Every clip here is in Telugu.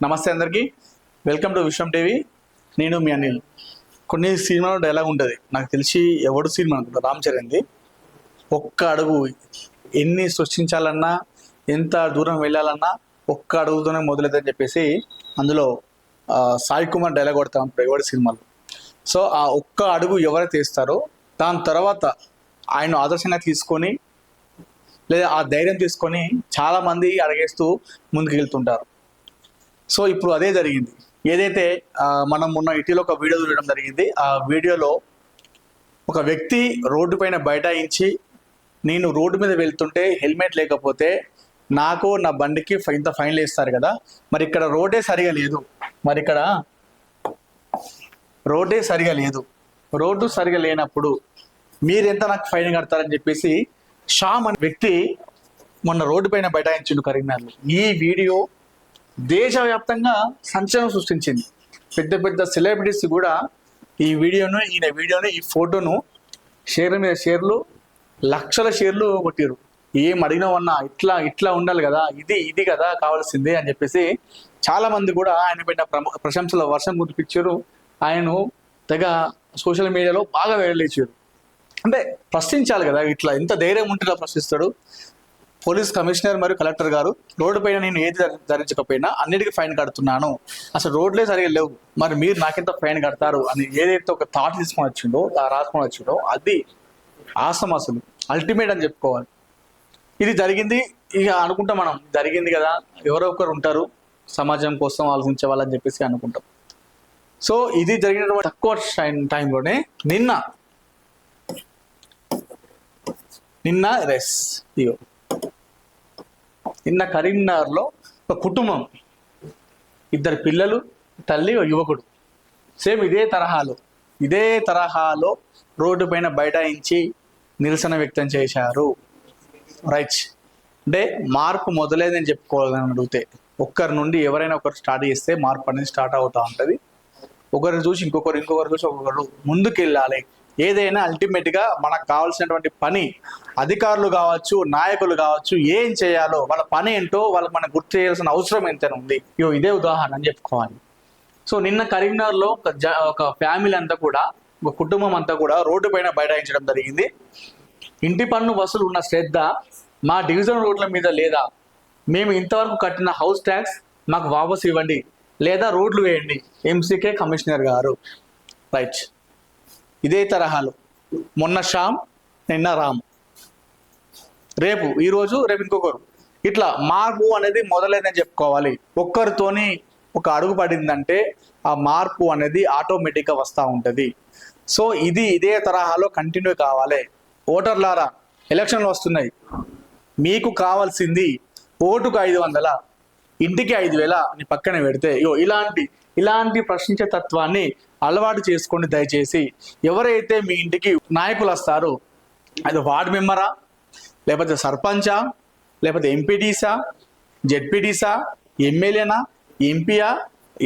నమస్తే అందరికీ. వెల్కమ్ టు విశ్వం టీవీ నేను మీ అనిల్. కొన్ని సినిమాలో డైలాగ్ ఉంటుంది. నాకు తెలిసి ఎవడు సినిమా అనుకుంటా? రామ్ చరణ్ది ఒక్క అడుగు ఎన్ని సృష్టించాలన్నా ఎంత దూరం వెళ్ళాలన్నా ఒక్క అడుగుతోనే మొదలైందని చెప్పేసి అందులో సాయి కుమార్ డైలాగ్ కొడతా ఉంటాడు ఎవడి సినిమాలో. సో ఆ ఒక్క అడుగు ఎవరైతే ఇస్తారో దాని తర్వాత ఆయన ఆదర్శంగా తీసుకొని లేదా ఆ ధైర్యం తీసుకొని చాలామంది అడిగేస్తూ ముందుకు వెళ్తుంటారు సో ఇప్పుడు అదే జరిగింది. ఏదైతే మనం మొన్న ఇటీలో ఒక వీడియో చూడడం జరిగింది. ఆ వీడియోలో ఒక వ్యక్తి రోడ్డు పైన బైఠాయించి నేను రోడ్డు మీద వెళ్తుంటే హెల్మెట్ లేకపోతే నాకు నా బండికి ఫై- ఇంత ఫైన్లు వేస్తారు కదా మరి ఇక్కడ రోడ్డే సరిగా లేదు. మరి ఇక్కడ రోడ్డే సరిగా లేదు. రోడ్డు సరిగా లేనప్పుడు మీరెంత నాకు ఫైన్ కడతారని చెప్పేసి షామ్ అనే వ్యక్తి మొన్న రోడ్డు పైన బైఠాయించిండు కరీంనగర్లో. ఈ వీడియో దేశవ్యాప్తంగా సంచలనం సృష్టించింది. పెద్ద పెద్ద సెలబ్రిటీస్ కూడా ఈ వీడియోను ఈయన వీడియోను ఈ ఫోటోను షేర్ల మీద షేర్లు లక్షల షేర్లు కొట్టారు ఏం అడిగినావన్నా ఇట్లా ఇట్లా ఉండాలి కదా ఇది ఇది కదా కావాల్సిందే అని చెప్పేసి చాలా మంది కూడా ఆయన పెట్టిన ప్రముఖ ప్రశంసల వర్షం కురిపించారు. ఆయనను తెగ సోషల్ మీడియాలో బాగా వేడలేచారు అంటే ప్రశ్నించాలి కదా ఇట్లా ఎంత ధైర్యం ఉంటే ప్రశ్నిస్తాడు. పోలీస్ కమిషనర్ మరియు కలెక్టర్ గారు రోడ్డు పైన నేను ఏది ధరించకపోయినా అన్నిటికీ ఫైన్ కడుతున్నాను. అసలు రోడ్లే సరిగా లేవు. మరి మీరు నాకెంత ఫైన్ కడతారు అని ఏదైతే ఒక థాట్ తీసుకొని వచ్చిండో రాసుకొని వచ్చిండో అది ఆసం అసలు. అల్టిమేట్ అని చెప్పుకోవాలి. ఇది జరిగింది ఇక అనుకుంటాం మనం. జరిగింది కదా ఎవరో ఒకరు ఉంటారు. సమాజం కోసం ఆలోచించే వాళ్ళని చెప్పేసి అనుకుంటాం. సో ఇది జరిగినటువంటి తక్కువ టైం- టైంలోనే నిన్న నిన్న రెస్ ఇగో. నిన్న కరీంనగర్లో ఒక కుటుంబం ఇద్దరు పిల్లలు తల్లి ఒక యువకుడు. సేమ్ ఇదే తరహాలో. ఇదే తరహాలో రోడ్డు పైన బైఠాయించి నిరసన వ్యక్తం చేశారు. రైట్. అంటే మార్పు మొదలైందని చెప్పుకోవాలని అడిగితే ఒక్కరి నుండి ఎవరైనా ఒకరు స్టార్ట్ చేస్తే మార్పు అనేది స్టార్ట్ అవుతూ ఉంటుంది. ఒకరిని చూసి ఇంకొకరు ఇంకొకరు చూసి ఒక్కొక్కరు ముందుకెళ్ళాలి. ఏదైనా అల్టిమేట్గా మనకు కావాల్సినటువంటి పని అధికారులు కావచ్చు నాయకులు కావచ్చు ఏం చేయాలో వాళ్ళ పని ఏంటో వాళ్ళకి మనం గుర్తు చేయాల్సిన అవసరం ఎంతైనా ఉంది. ఇగో ఇదే ఉదాహరణ అని చెప్పుకోవాలి. సో నిన్న కరీంనగర్లో ఒక జ ఒక ఫ్యామిలీ అంతా కూడా ఒక కుటుంబం అంతా కూడా రోడ్డు పైన బైఠాయించడం జరిగింది. ఇంటి పన్ను వసూలు ఉన్న శ్రద్ధ మా డివిజన్ రోడ్ల మీద లేదా? మేము ఇంతవరకు కట్టిన హౌస్ ట్యాక్స్ మాకు వాపసు ఇవ్వండి లేదా రోడ్లు వేయండి. ఎంసీకే కమిషనర్ గారు. రైట్. ఇదే తరహాలో. మొన్న శ్యామ్ నిన్న రామ్. రేపు ఈరోజు రేపు ఇంకొకరు. ఇట్లా మార్పు అనేది మొదలైందని చెప్పుకోవాలి. ఒక్కరితోని ఒక అడుగు పడిందంటే ఆ మార్పు అనేది ఆటోమేటిక్గా వస్తూ ఉంటుంది. సో ఇది ఇదే తరహాలో కంటిన్యూ కావాలి. ఓటర్లారా ఎలక్షన్లు వస్తున్నాయి. మీకు కావాల్సింది ఓటుకు ఐదు వందల. ఇంటికి ఐదు వేల అని పక్కన పెడితే ఇగో ఇలాంటి ఇలాంటి ప్రశ్నించే తత్వాన్ని అలవాటు చేసుకోండి దయచేసి. ఎవరైతే మీ ఇంటికి నాయకులు వస్తారో అది వార్డు మెంబరా లేకపోతే సర్పంచా లేకపోతే ఎంపీటీసా జెడ్పీటీసా ఎమ్మెల్యేనా ఎంపీయా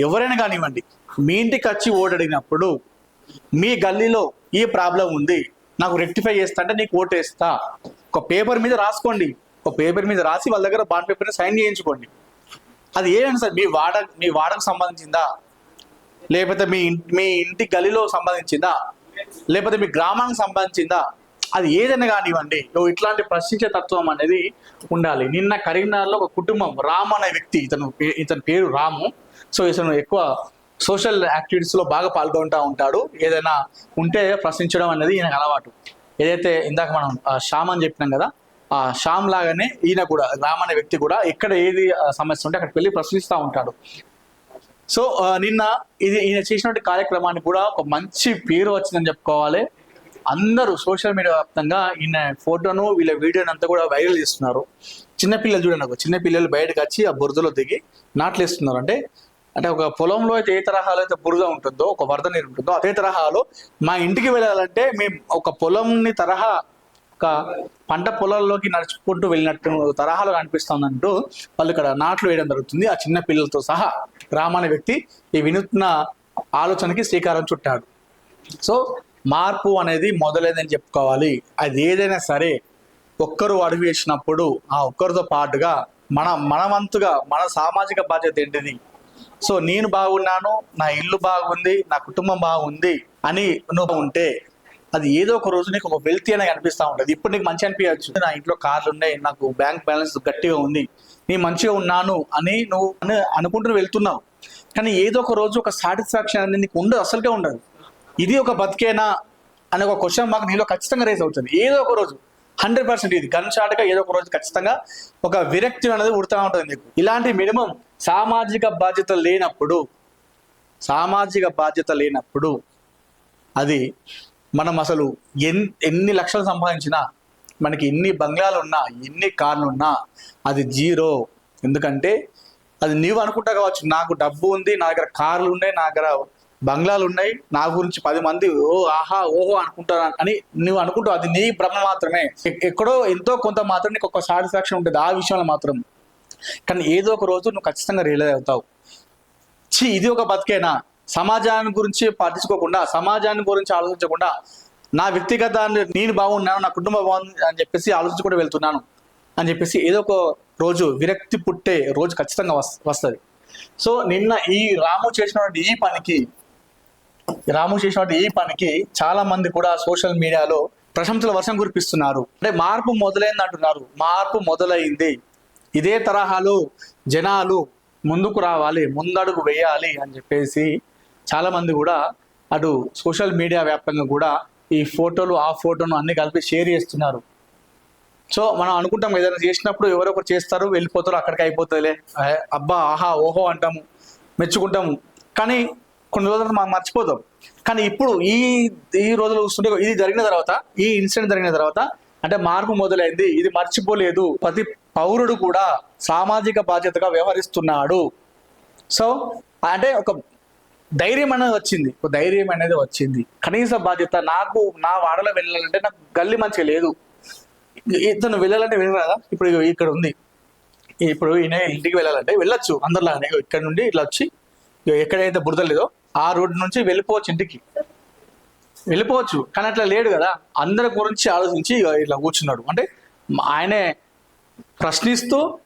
ఎవరైనా కానివ్వండి మీ ఇంటికి వచ్చి ఓటు అడిగినప్పుడు మీ గల్లీలో ఈ ప్రాబ్లం ఉంది నాకు రెక్టిఫై చేస్తా అంటే నీకు ఓటు వేస్తా ఒక పేపర్ మీద రాసుకోండి. ఒక పేపర్ మీద రాసి వాళ్ళ దగ్గర బాండ్ పేపర్ని సైన్ చేయించుకోండి. అది ఏదండి సార్ మీ వాడ మీ వాడకు సంబంధించిందా? లేకపోతే మీ మీ ఇంటి గలిలో సంబంధించిందా? లేకపోతే మీ గ్రామానికి సంబంధించిందా? అది ఏదైనా కానివ్వండి నువ్వు ఇట్లాంటి ప్రశ్నించే తత్వం అనేది ఉండాలి. నిన్న కరీంనగర్లో ఒక కుటుంబం రామ్ అనే వ్యక్తి ఇతను పే- ఇతని పేరు రాము. సో ఇతను ఎక్కువ సోషల్ యాక్టివిటీస్లో బాగా పాల్గొంటూ ఉంటాడు. ఏదైనా ఉంటే ప్రశ్నించడం అనేది ఈయనకు అలవాటు. ఏదైతే ఇందాక మనం శ్యామ్ అని చెప్పినాం కదా శ్యామ్ లాగానే ఈయన కూడా రామ్ అనే వ్యక్తి కూడా ఎక్కడ ఏది సమస్య ఉంటే అక్కడికి వెళ్ళి ప్రశ్నిస్తూ ఉంటాడు. సో నిన్న ఇది ఈయన చేసినటువంటి కార్యక్రమానికి కూడా ఒక మంచి పేరు వచ్చిందని చెప్పుకోవాలి. అందరూ సోషల్ మీడియా వ్యాప్తంగా ఈయన ఫోటోను వీళ్ళ వీడియోని అంతా కూడా వైరల్ చేస్తున్నారు. చిన్నపిల్లలు చూడండి ఒక చిన్న పిల్లలు బయటకు వచ్చి ఆ బురదలో దిగి నాట్లేస్తున్నారు అంటే అంటే ఒక పొలంలో అయితే ఏ తరహాలో అయితే బురద ఉంటుందో ఒక వరద నీరు ఉంటుందో అదే తరహాలో మా ఇంటికి వెళ్ళాలంటే మేము ఒక పొలంని తరహా ఒక పంట పొలాల్లోకి నడుచుకుంటూ వెళ్ళినట్టు తరహాలో కనిపిస్తోందంటూ వాళ్ళు ఇక్కడ నాట్లు వేయడం జరుగుతుంది. ఆ చిన్న పిల్లలతో సహా రామ్ వ్యక్తి ఈ వినూత్న ఆలోచనకి శ్రీకారం చుట్టాడు. సో మార్పు అనేది మొదలైందని చెప్పుకోవాలి. అది ఏదైనా సరే ఒక్కరు అడుగు వేసినప్పుడు ఆ ఒక్కరితో పాటుగా మన మనవంతుగా మన సామాజిక బాధ్యత ఏంటిది? సో నేను బాగున్నాను నా ఇల్లు బాగుంది నా కుటుంబం బాగుంది అని నువ్వు ఉంటే అది ఏదో ఒక రోజు నీకు ఒక వెల్తీ అనేది అనిపిస్తూ ఉంటుంది. ఇప్పుడు నీకు మంచి అనిపించచ్చు నా ఇంట్లో కార్లు ఉన్నాయి నాకు బ్యాంక్ బ్యాలెన్స్ గట్టిగా ఉంది నేను మంచిగా ఉన్నాను అని నువ్వు అని అనుకుంటూ వెళ్తున్నావు. కానీ ఏదో ఒక రోజు ఒక సాటిస్ఫాక్షన్ అనేది నీకు ఉండదు అసలుకే ఉండదు. ఇది ఒక బతికేనా అనే ఒక క్వశ్చన్ మాకు నీలో ఖచ్చితంగా రేస్ అవుతుంది. ఏదో ఒక రోజు హండ్రెడ్ పర్సెంట్ ఇది. గన్ షాట్గా ఏదో ఒక రోజు ఖచ్చితంగా ఒక విరక్తి అనేది ఉడతా ఉంటుంది నీకు. ఇలాంటి మినిమం సామాజిక బాధ్యత లేనప్పుడు సామాజిక బాధ్యత లేనప్పుడు అది మనం అసలు ఎన్ ఎన్ని లక్షలు సంపాదించినా మనకి ఎన్ని బంగ్లాలు ఉన్నా ఎన్ని కార్లు ఉన్నా అది జీరో. ఎందుకంటే అది నీవు అనుకుంటా కావచ్చు. నాకు డబ్బు ఉంది నా దగ్గర కార్లు ఉన్నాయి నా దగ్గర బంగ్లాలు ఉన్నాయి నా గురించి పది మంది ఓ ఆహా ఓహో అనుకుంటా అని నువ్వు అనుకుంటావు. అది నీ భ్రమ మాత్రమే. ఎక్కడో ఎంతో కొంత మాత్రం నీకు ఒక సాటిస్ఫాక్షన్ ఉంటుంది. ఆ విషయంలో మాత్రం. కానీ ఏదో ఒక రోజు నువ్వు ఖచ్చితంగా రియలైజ్ అవుతావు. ఛీ ఇది ఒక బతికేనా? సమాజాన్ని గురించి పట్టించుకోకుండా సమాజాన్ని గురించి ఆలోచించకుండా నా వ్యక్తిగత నేను బాగున్నాను నా కుటుంబం బాగుంది అని చెప్పేసి ఆలోచించుకుంటూ వెళ్తున్నాను అని చెప్పేసి ఏదో ఒక రోజు విరక్తి పుట్టే రోజు ఖచ్చితంగా వస్తుంది. సో నిన్న ఈ రాము చేసినటువంటి ఈ పనికి రాము చేసినటువంటి ఈ పనికి చాలా మంది కూడా సోషల్ మీడియాలో ప్రశంసల వర్షం కురిపిస్తున్నారు. అంటే మార్పు మొదలైంది అంటున్నారు. మార్పు మొదలైంది. ఇదే తరహాలో జనాలు ముందుకు రావాలి ముందడుగు వేయాలి అని చెప్పేసి చాలా మంది కూడా అటు సోషల్ మీడియా వ్యాప్తంగా కూడా ఈ ఫోటోలు ఆ ఫోటోను అన్ని కలిపి షేర్ చేస్తున్నారు. సో మనం అనుకుంటాం ఏదైనా చేసినప్పుడు ఎవరో ఒకరు చేస్తారు వెళ్ళిపోతారు అక్కడికి అయిపోతుందిలే అబ్బా ఆహా ఓహో అంటాము మెచ్చుకుంటాము. కానీ కొన్ని రోజులు మనం మర్చిపోతాం. కానీ ఇప్పుడు ఈ ఈ రోజులు చూస్తుంటే ఇది జరిగిన తర్వాత ఈ ఇన్సిడెంట్ జరిగిన తర్వాత అంటే మార్పు మొదలైంది ఇది మర్చిపోలేదు ప్రతి పౌరుడు కూడా సామాజిక బాధ్యతగా వ్యవహరిస్తున్నాడు. సో అంటే ఒక ధైర్యం అనేది వచ్చింది. ఒక ధైర్యం అనేది వచ్చింది. కనీస బాధ్యత నాకు నా వాడలో వెళ్ళాలంటే నాకు గల్లి మంచిగా లేదు. ఇతను వెళ్ళాలంటే వెళ్ళరాదా? ఇప్పుడు ఇక్కడ ఉంది. ఇప్పుడు ఈయన ఇంటికి వెళ్ళాలంటే వెళ్ళొచ్చు. అందరిలాగానే ఇక్కడ నుండి ఇట్లా వచ్చి ఎక్కడైతే బురద లేదో ఆ రోడ్డు నుంచి వెళ్ళిపోవచ్చు ఇంటికి. వెళ్ళిపోవచ్చు. కానీ అట్లా లేడు కదా. అందరి గురించి ఆలోచించి ఇట్లా కూర్చున్నాడు. అంటే ఆయనే ప్రశ్నిస్తూ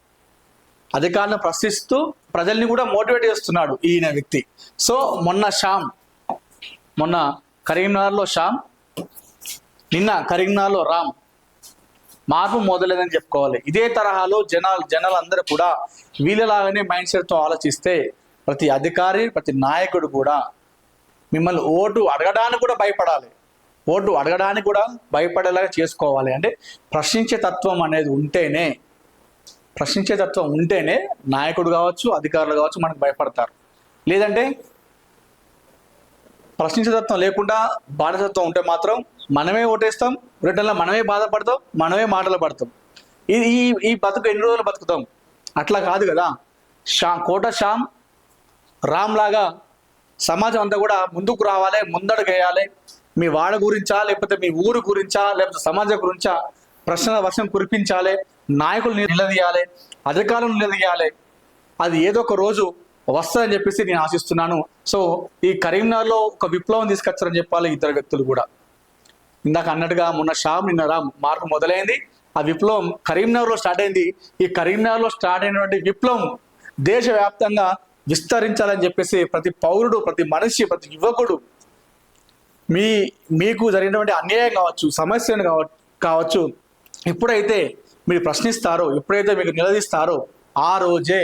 అధికారులను ప్రశ్నిస్తూ ప్రజల్ని కూడా మోటివేట్ చేస్తున్నాడు ఈయన వ్యక్తి. సో మొన్న శ్యామ్ మొన్న కరీంనగర్లో శ్యామ్ నిన్న కరీంనగర్లో రామ్ మార్పు మొదలేదని చెప్పుకోవాలి. ఇదే తరహాలో జనాలు జనాలందరూ కూడా వీళ్ళలాగానే మైండ్ సెట్తో ఆలోచిస్తే ప్రతి అధికారి ప్రతి నాయకుడు కూడా మిమ్మల్ని ఓటు అడగడానికి కూడా భయపడాలి. ఓటు అడగడానికి కూడా భయపడేలాగా చేసుకోవాలి. అంటే ప్రశ్నించే తత్వం అనేది ఉంటేనే ప్రశ్నించే తత్వం ఉంటేనే నాయకుడు కావచ్చు అధికారులు కావచ్చు మనకు భయపడతారు. లేదంటే ప్రశ్నించే తత్వం లేకుండా బాధతత్వం ఉంటే మాత్రం మనమే ఓటేస్తాం రిటర్న్లో మనమే బాధపడతాం మనమే మాటలు పడతాం. ఇది ఈ ఈ బతుకు ఎన్ని రోజులు బతుకుతాం? అట్లా కాదు కదా. షా కోట శ్యామ్ రామ్ లాగా సమాజం అంతా కూడా ముందుకు రావాలి ముందడుగేయాలి. మీ వాడ గురించా లేకపోతే మీ ఊరు గురించా లేకపోతే సమాజం గురించా ప్రశ్నల వర్షం కురిపించాలి. నాయకులు నిలదీయాలి అధికారులు నిలదీయాలి. అది ఏదో ఒక రోజు వస్తుందని చెప్పేసి నేను ఆశిస్తున్నాను. సో ఈ కరీంనగర్లో ఒక విప్లవం తీసుకొచ్చారని చెప్పాలి ఇద్దరు వ్యక్తులు కూడా. ఇందాక అన్నట్టుగా మొన్న షామ్ నిన్న రామ్ మార్పు మొదలైంది. ఆ విప్లవం కరీంనగర్లో స్టార్ట్ అయింది. ఈ కరీంనగర్లో స్టార్ట్ అయినటువంటి విప్లవం దేశవ్యాప్తంగా విస్తరించాలని చెప్పేసి ప్రతి పౌరుడు ప్రతి మనిషి ప్రతి యువకుడు మీ మీకు జరిగినటువంటి అన్యాయం కావచ్చు సమస్యను కావ కావచ్చు. ఎప్పుడైతే మీరు ప్రశ్నిస్తారో ఎప్పుడైతే మీకు నిలదీస్తారో ఆ రోజే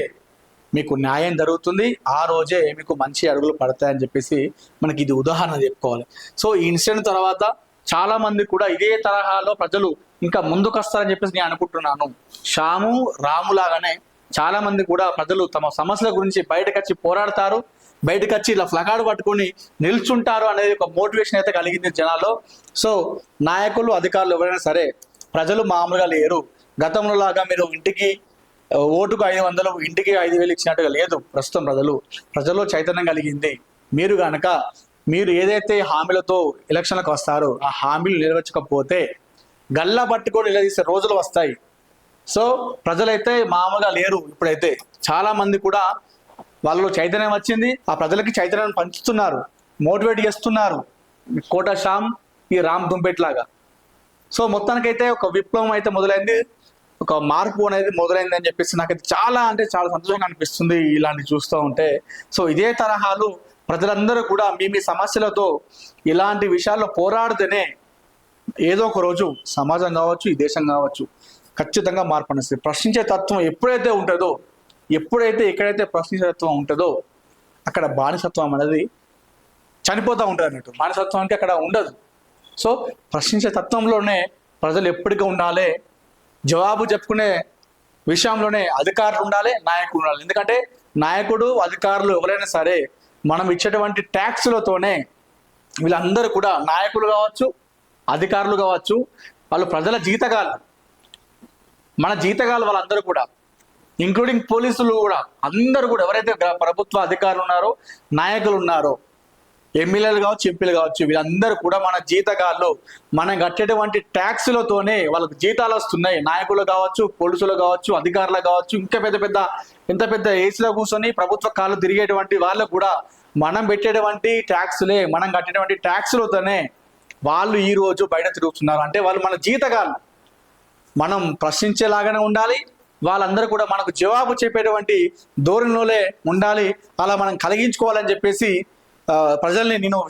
మీకు న్యాయం జరుగుతుంది ఆ రోజే మీకు మంచి అడుగులు పడతాయని చెప్పేసి మనకి ఇది ఉదాహరణ చెప్పుకోవాలి. సో ఈ ఇన్సిడెంట్ తర్వాత చాలా మంది కూడా ఇదే తరహాలో ప్రజలు ఇంకా ముందుకొస్తారని చెప్పేసి నేను అనుకుంటున్నాను. శ్యాము రాములాగానే చాలా మంది కూడా ప్రజలు తమ సమస్యల గురించి బయటకు వచ్చి పోరాడతారు బయటకు వచ్చి ఇలా ఫ్లగాడు పట్టుకొని నిల్చుంటారు అనేది ఒక మోటివేషన్ అయితే కలిగింది జనాల్లో. సో నాయకులు అధికారులు ఎవరైనా సరే ప్రజలు మామూలుగా లేరు. గతంలో లాగా మీరు ఇంటికి ఓటుకు ఐదు వందలు ఇంటికి ఐదు వేలు ఇచ్చినట్టుగా లేదు ప్రస్తుతం ప్రజలు. ప్రజల్లో చైతన్యం కలిగింది. మీరు గనక మీరు ఏదైతే హామీలతో ఎలక్షన్లకు వస్తారో ఆ హామీలు నెరవేర్చకపోతే గల్లా పట్టుకొని నిలదీసే రోజులు వస్తాయి. సో ప్రజలైతే మామూలుగా లేరు ఇప్పుడైతే. చాలా మంది కూడా వాళ్ళలో చైతన్యం వచ్చింది ఆ ప్రజలకి చైతన్యం పంచుతున్నారు మోటివేట్ చేస్తున్నారు. కోట శ్యామ్ ఈ రామ్ దుంపేట్ లాగా. సో మొత్తానికైతే ఒక విప్లవం అయితే మొదలైంది. ఒక మార్పు అనేది మొదలైందని చెప్పేసి చెప్పేసి నాకైతే చాలా అంటే చాలా సంతోషంగా అనిపిస్తుంది ఇలాంటి చూస్తూ ఉంటే. సో ఇదే తరహాలు ప్రజలందరూ కూడా మీ మీ సమస్యలతో ఇలాంటి విషయాల్లో పోరాడితేనే ఏదో ఒక రోజు సమాజం కావచ్చు ఈ దేశం కావచ్చు ఖచ్చితంగా మార్పు అనిస్తుంది ప్రశ్నించే తత్వం ఎప్పుడైతే ఉంటుందో ఎప్పుడైతే ఎక్కడైతే ప్రశ్నించే తత్వం ఉంటుందో అక్కడ బానిసత్వం అనేది చనిపోతూ ఉంటుంది అన్నట్టు. బానిసత్వం అంటే అక్కడ ఉండదు. సో ప్రశ్నించే తత్వంలోనే ప్రజలు ఎప్పటికీ ఉండాలి. జవాబు చెప్పుకునే విషయంలోనే అధికారులు ఉండాలి నాయకులు ఉండాలి. ఎందుకంటే నాయకుడు అధికారులు ఎవరైనా సరే మనం ఇచ్చేటువంటి ట్యాక్స్లతోనే వీళ్ళందరూ కూడా నాయకులు కావచ్చు అధికారులు కావచ్చు వాళ్ళు ప్రజల జీతకాలు మన జీతకాలు వాళ్ళందరూ కూడా ఇంక్లూడింగ్ పోలీసులు కూడా అందరూ కూడా ఎవరైతే ప్రభుత్వ అధికారులు ఉన్నారో నాయకులు ఉన్నారో ఎమ్మెల్యేలు కావచ్చు ఎంపీలు కావచ్చు వీళ్ళందరూ కూడా మన జీతగాళ్ళు మనం కట్టేటువంటి ట్యాక్సులతోనే వాళ్ళకు జీతాలు వస్తున్నాయి. నాయకులు కావచ్చు పోలీసులు కావచ్చు అధికారులు కావచ్చు ఇంకా పెద్ద పెద్ద ఇంత పెద్ద ఏసీలో కూర్చొని ప్రభుత్వ కాళ్ళు తిరిగేటువంటి వాళ్ళకు కూడా మనం పెట్టేటువంటి ట్యాక్సులే మనం కట్టేటువంటి ట్యాక్సులతోనే వాళ్ళు ఈ రోజు బయట తిరుగుతున్నారు. అంటే వాళ్ళు మన జీతగాళ్ళు. మనం ప్రశ్నించేలాగానే ఉండాలి. వాళ్ళందరూ కూడా మనకు జవాబు చెప్పేటువంటి ధోరణిలోనే ఉండాలి. అలా మనం కలిగించుకోవాలని చెప్పేసి ప్రజల్ని నేను